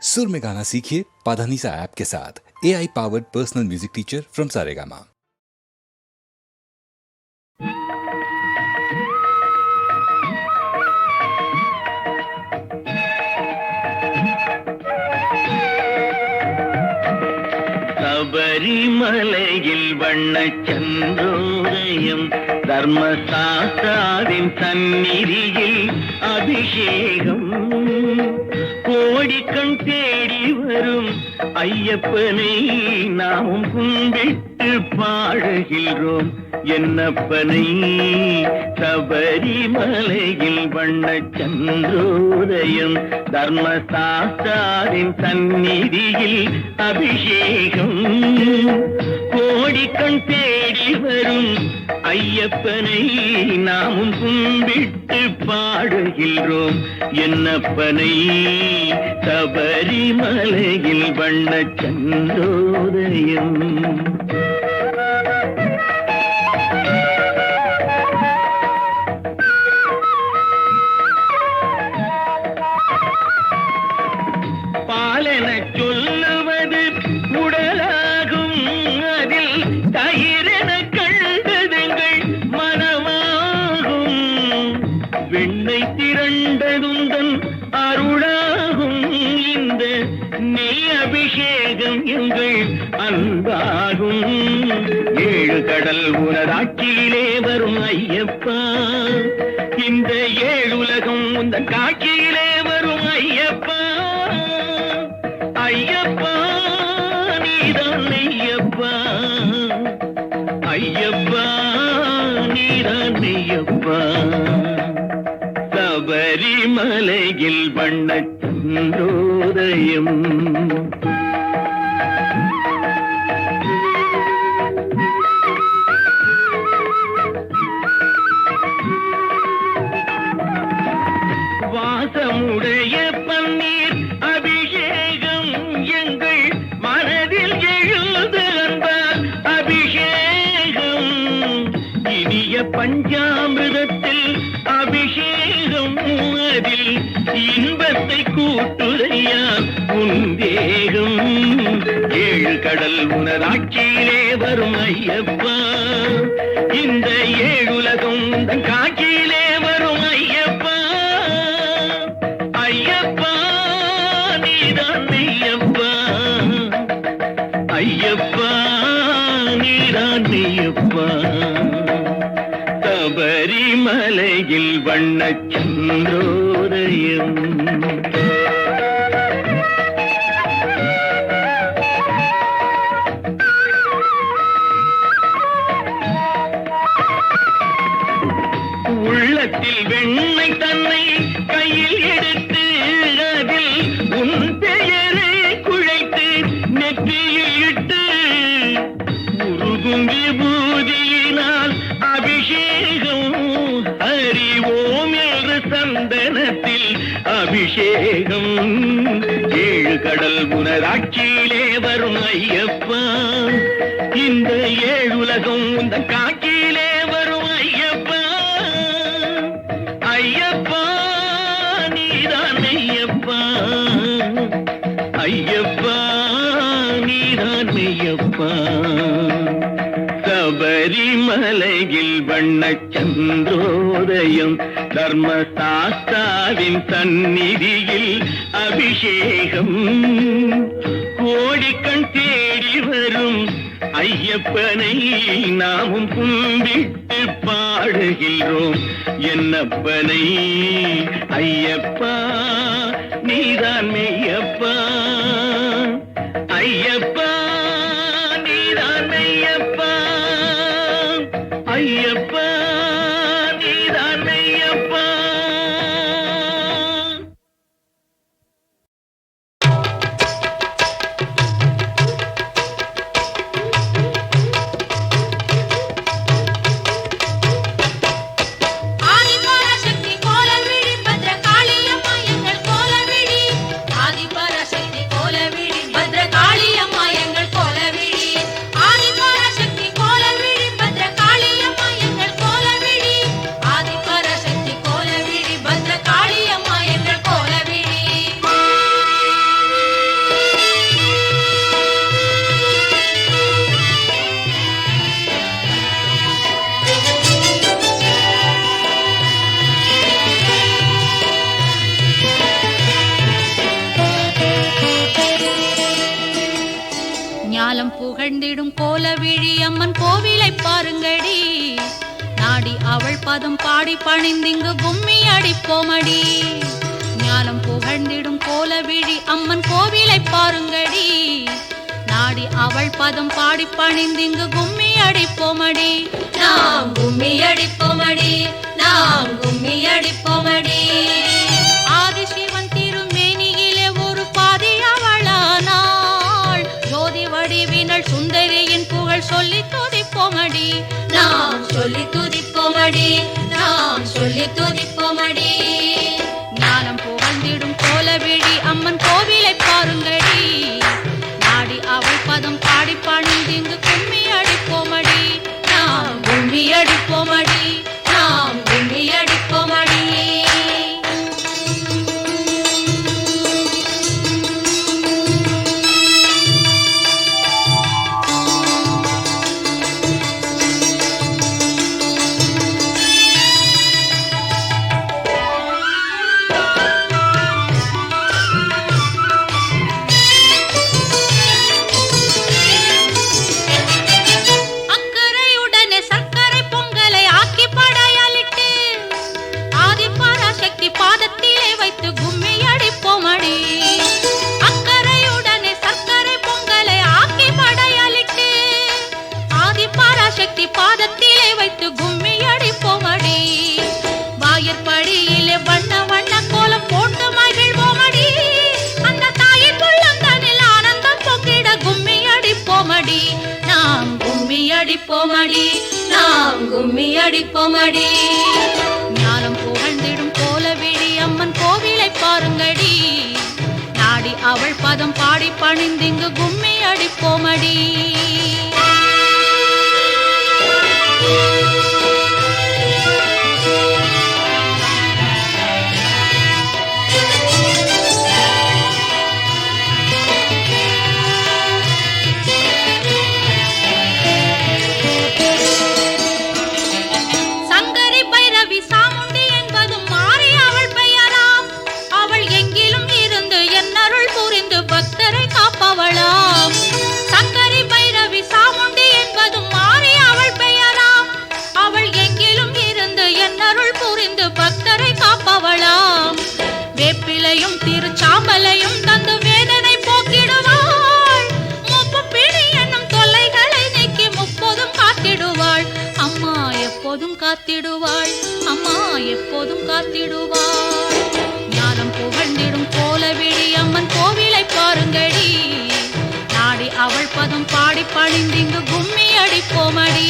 सुर में गाना सीखिए पाधानीसा ऐप के साथ। A I powered personal music teacher from Saregama ശബരിമലയിൽ വണ്ണച്ചന്ദ്രോദയം ധർമ്മശാസ്താവിൻ സന്നിധിയിൽ கோடிக்கண் தேடி வரும் ஐயப்பனை நாமும் கும்பிட்டு பாடுகின்றோம் என்னப்பனை சபரிமலையில் வண்ண சந்திரோதயம் தர்மசாஸ்தாரின் சந்நிதியில் அபிஷேகம். கோடிக்கண் தேடி வரும் ஐயப்பனை நாமும் கும்பிட்டு பாடுகின்றோம். என்னப்பனை சபரிமலையில் வண்ண சந்திரோதயம் எங்கள் அன்பாகும். ஏழு கடல் உனதாட்சியிலே வரும் ஐயப்பா. இந்த ஏழுலகம் உந்த காட்சியிலே வரும் ஐயப்பா. ஐயப்பா நீதான் ஐயப்பா ஐயப்பா நீதான் ஐயப்பா சபரிமலையில் வண்ண சந்தோதயம். பஞ்சாமிரதத்தில் அபிஷேகம் அதில் இன்பத்தை கூட்டுதையா உன் தேகம். ஏழு கடல் உணராட்சியிலே வரும் ஐயப்பா. இந்த ஏழுலகம் காட்சியிலே வரும் ஐயப்பா. ஐயப்பா நீதான் ஐயப்பா ஐயப்பா நீதான் ஐயப்பா சபரிமலையில் வண்ண உள்ளத்தில் வெண்ணை தன்னை கையில் எடுத்து அபிஷேகம். ஏழு கடல் புனராட்சியிலே வரும் ஐயப்பா. இந்த ஏழுலகம் இந்த காட்சி சபரிமலையில் வண்ண சந்திரோதயம் தர்மசாஸ்தாவின் சந்நிதியில் அபிஷேகம். கோடிக்கண் தேடி வரும் ஐயப்பனை நாமும் கும்பிட்டு பாடுகின்றோம். என்னப்பனை? ஐயப்பா நீதான் மெய்யப்பா. ஐயப்பா ஞானம் புகழ்ந்திடும் கோலவிழி அம்மன் கோவிலை பாருங்கடி. நாடி அவள் பதம் பாடி பணிந்திங்கு கும்மி அடிப்போமடி. நாம் கும்மி அடிப்போமடி நாம் கும்மி அடிப்போமடி. ஆதிசிவன் திருமேனியிலே ஒரு பாதி அவளானாள். ஜோதி வடிவினள் சுந்தரியின் புகழ் சொல்லி துதிப்போமடி. நாம் சொல்லி துதிப்போமடி நாம் சொல்லி துதிப்போமடி. கோவிலை பாருங்கள். கும்மி அடிப்போமடி. ஞானம் புகழ்ந்திடும் கோல விழி அம்மன் கோவிலை பாருங்கடி. நாடி அவள் பதம் பாடி பணிந்திங்கு கும்மி அடிப்போமடி. காத்திடுவாள். அம்மா எப்போதும் காத்திடுவாள். ஞானம் புகழ்ந்திடும் கோலவிழி அம்மன் கோவிலை பாருங்கடி. நாடி அவள் பதம் பாடி பணிந்திங்கு கும்மி அடிப்போமடி.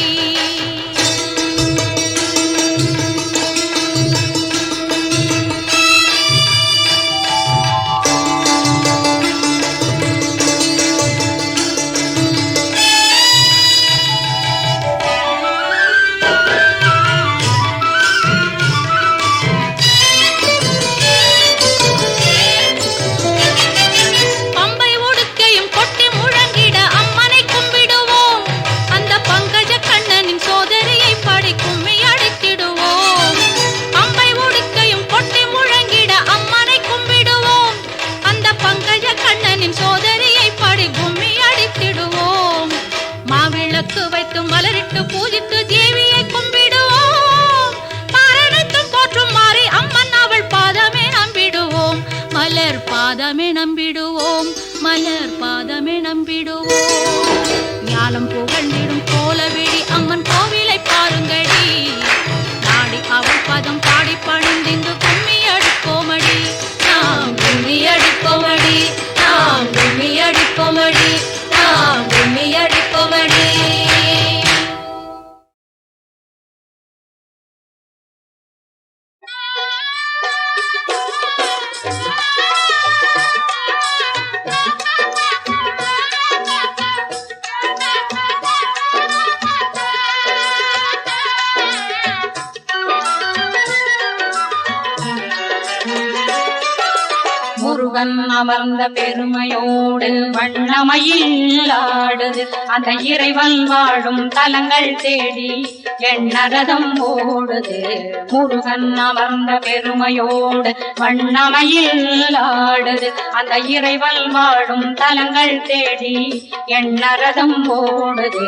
அந்த இறைவன் வாழும் தலங்கள் தேடி எண்ணரதம் ஓடுது. முருகன் அமர்ந்த பெருமையோடு வண்ணமையில் ஆடுது. அந்த இறைவன் வாழும் தலங்கள் தேடி எண்ணரதம் ஓடுது.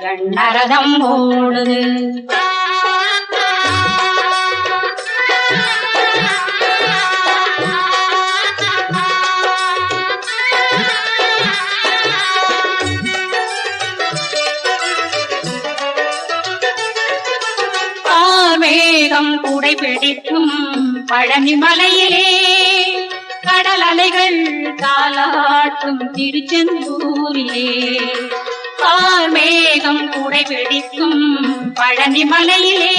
எண்ணரதம் ஓடுது. கரை பிடிக்கும் பழனி மலையிலே கடல் அலைகள் தாலாட்டும் திருச்செந்தூரிலே. மேகம் கூடை பிடிக்கும் பழனி மலையிலே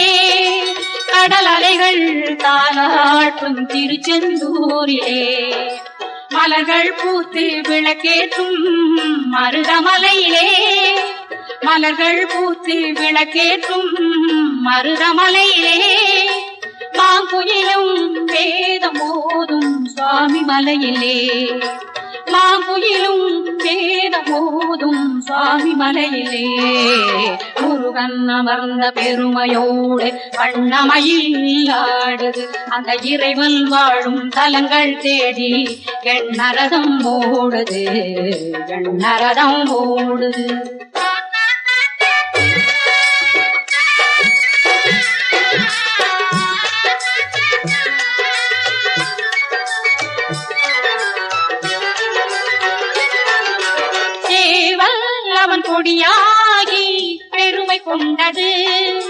கடல் அலைகள் தாளாட்டும் திருச்செந்தூரிலே. மலர்கள் பூத்து விளக்கேற்றும் மருதமலையிலே. மலர்கள் பூத்து விளக்கேற்றும் மருதமலையிலே. மாங்குயிலும் வேதம் போதும் சுவாமி மலையிலே மாங்குயிலும் வேதம் போதும் சுவாமி மலையிலே முருகன் அமர்ந்த பெருமையோடு வண்ணமையில் ஆடுது அந்த இறைவன் வாழும் தலங்கள் தேடி எண்ணரதம் ஓடுது. எண்ணரதம் ஓடுது. கண்டது.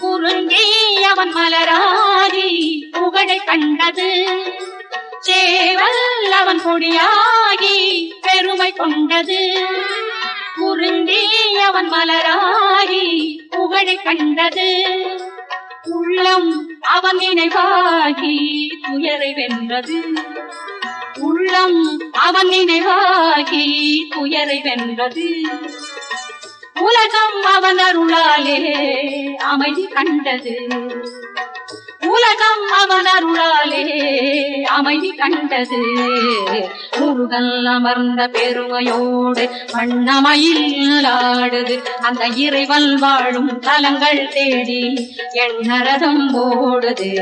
குறுங்கி அவன் மலராதி புகழை கண்டது. சேவல் அவன் கொடியாகி பெருமை கொண்டது. குறுங்கி அவன் மலராகி புகழை கண்டது. உள்ளம் அவன் நினைவாகி துயரை வென்றது. உள்ளம் அவன் நினைவாகி துயரை வென்றது. உலகம் அவன் அருளாலே அமைதி கண்டது. உலகம் அவன் அருளாலே அமைதி கண்டது. முருகன் அமர்ந்த பெருமையோடு வண்ணமையில் ஆடுது அந்த இறைவன் வாழும் தலங்கள் தேடி எண்ணரதம் ஓடுது.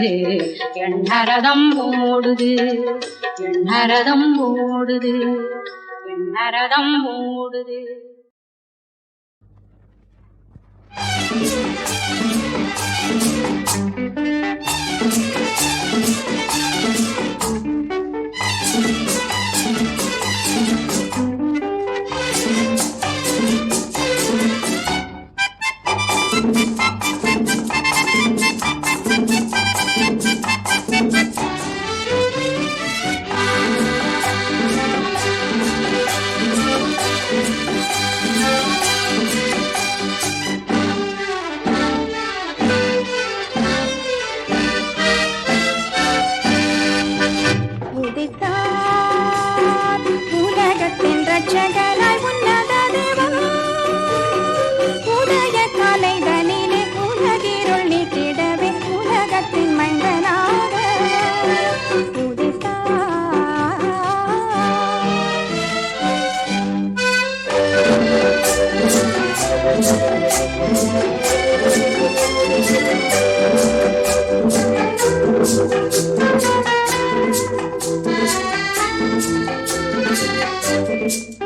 எண்ணரதம் ஓடுது. எண்ணரதம் ஓடுது. எண்ணரதம் ஓடுது. Thank you. Thanks.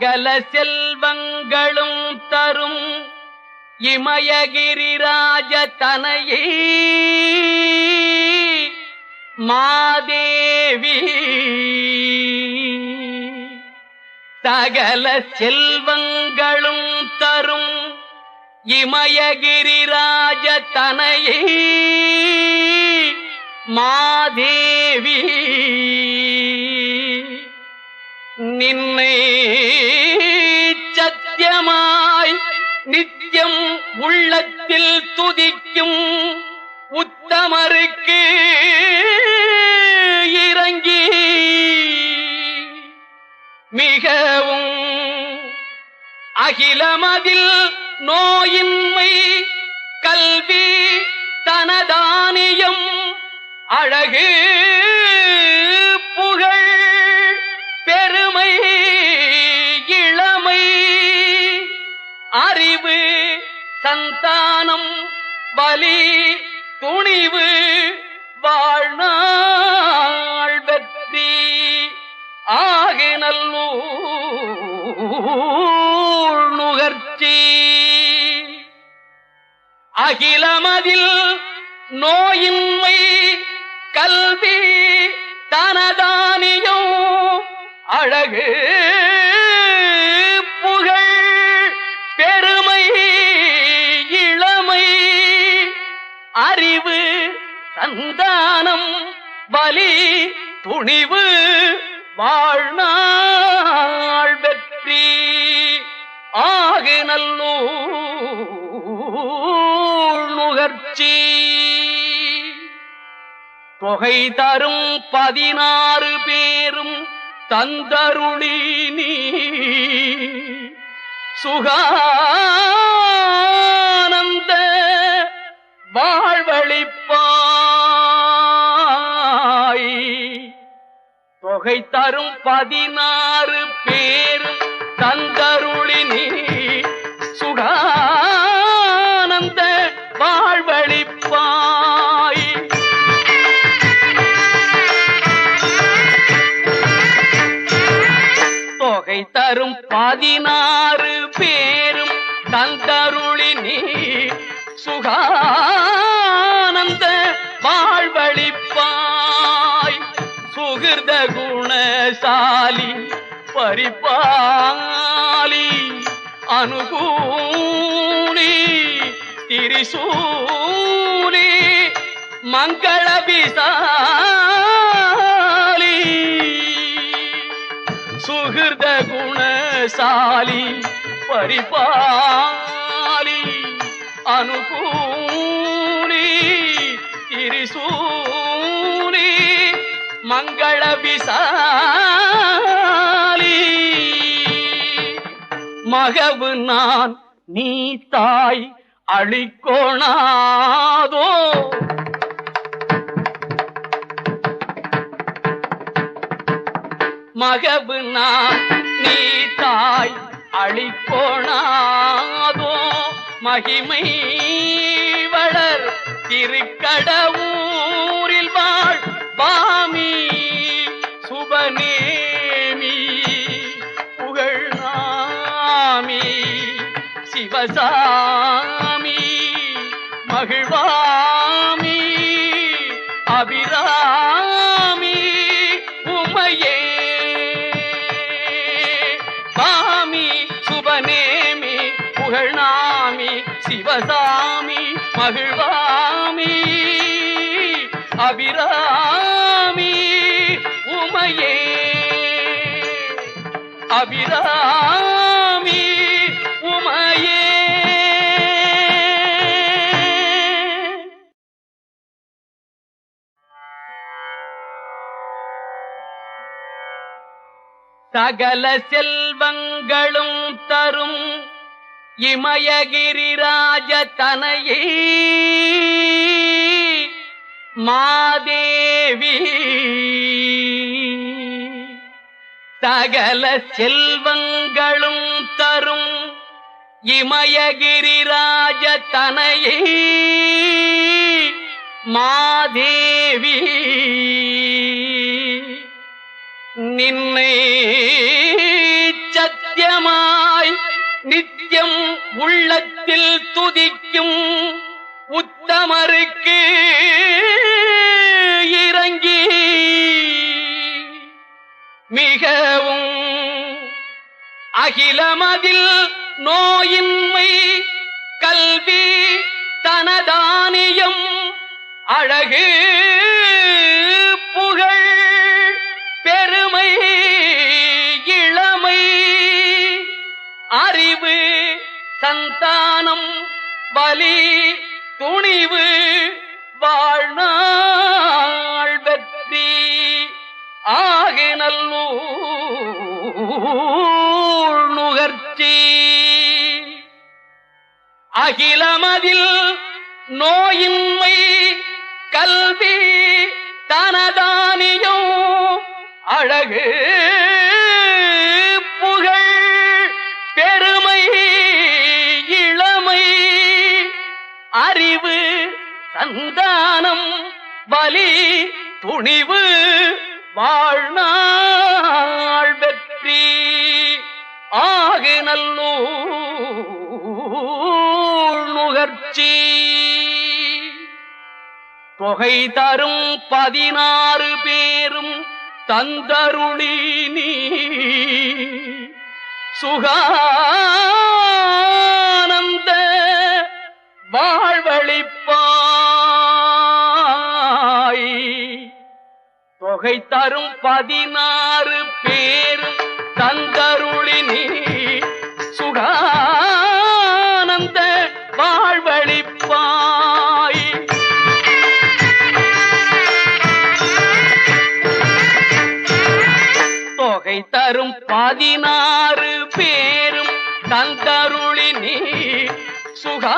சகல செல்வங்களும் தரும் இமயகிரிராஜ தனையே. மாதேவி சகல செல்வங்களும் தரும் இமயகிரிராஜ தனையே. மாதேவி நின்னை சத்தியமாய் நித்தியம் உள்ளத்தில் துதிக்கும் உத்தமருக்கு இறங்கி மிகவும் அகிலமதில் நோயின்மை கல்வி தனதானியம் அழகு ஞானம் பலி துணிவு வாழ்நாள் வெற்றி ஆகி ஆகினல்லூர் நுகர்ச்சி. அகிலமதில் நோயின்மை கல்வி தனதானியம் அழகு துணிவு வாழ்நாள் வெற்றி. ஆகு நல்லூர் நுகர்ச்சி. தொகை தரும் பதினாறு பேரும் தந்தருளி நீ. சுகானந்த வாழ்வழிப்பான் தொகை தரும் பதினாறு பேரும் தந்தருளி நீ சுகானந்த வாழ்வழிப்பாய். தொகை தரும் பதினாறு பேரும் தந்தருளி நீ சுகானந்த வாழ்வழிப்பாய். குணசாலி பரிபாலி அனுகூலி திரிசூலி மங்களபிசாலி சுகிருத குணசாலி பரிபாலி அனுகூலி திரிசூலி மங்கள விசாலி. மகவு நான் நீ தாய் அழிக்கோணாதோ. மகவு நான் நீ தாய் அழிக்கோணாதோ. மகிமை வளர் திருக்கடவூரில் வாழ் பாமி சுபநேமி புகழ்நாமி சிவசாமி மகிழ்வா அபிராமி உமையே. சகல செல்வங்களும் தரும் இமயகிரிராஜ தனையே. மாதேவி. சகல செல்வங்களும் தரும் இமயகிரிராஜ தனையே மாதேவி. நின்னை சத்தியமாய் நித்தியம் உள்ளத்தில் துதிக்கும் உத்தமரு அகிலமதில் நோயின்மை கல்வி தனதானியம் அழகு நல்லூர் நுகர்ச்சி அகிலமதில் நோயின்மை கல்வி தனதானியம் அழகு புகழ் பெருமை இளமை அறிவு சந்தானம் பலி துணிவு வாழ்நாள் வெற்றி ஆகு நல்லூர் நுகர்ச்சி. தொகை தரும் பதினாறு பேரும் தந்தருளி நீ. சுகானந்த வாழ்வழிப்பாய். தொகை தரும் பதினாறு பேரும் தந்தருளி நீ சுகானந்த வாழ்வழிப்பாய். தொகை தரும் பதினாறு பேரும் தந்தருளி நீ சுகானந்த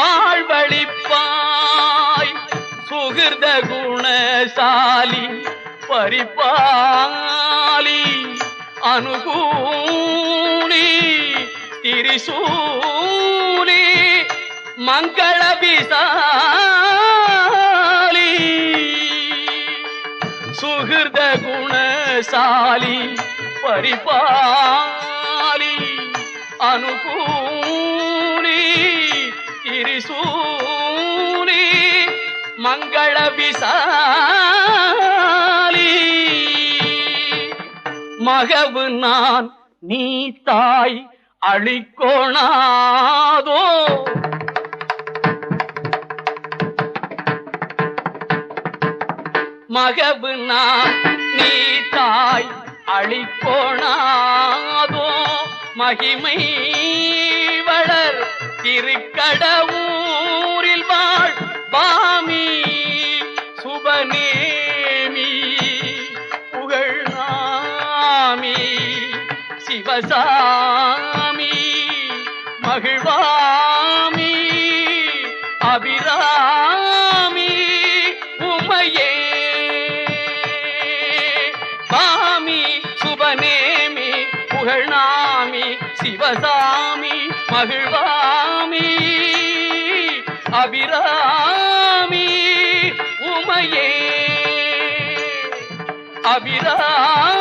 வாழ்வழிப்பாய். சுகிர்த குணசாலி அனுகூலி திரிசூலி மங்கள விசாலி. சுகிர்த குணசாலி பரிபாலி. அனுகூலி திரிசூலி மங்கள மகவு நான் நீ தாய் அழிக்கோணாதோ. மகவு நான் நீ தாய் அழிக்கோணாதோ. மகிமை வளர் திருக்கடவு சிவசாமி மகிழ்வாமி அபிராமி உமையே. சாமி சுபநேமி புகழ்நாமி சிவசாமி மகிழ்வாமி அபிராமி உமையே. அபிராமி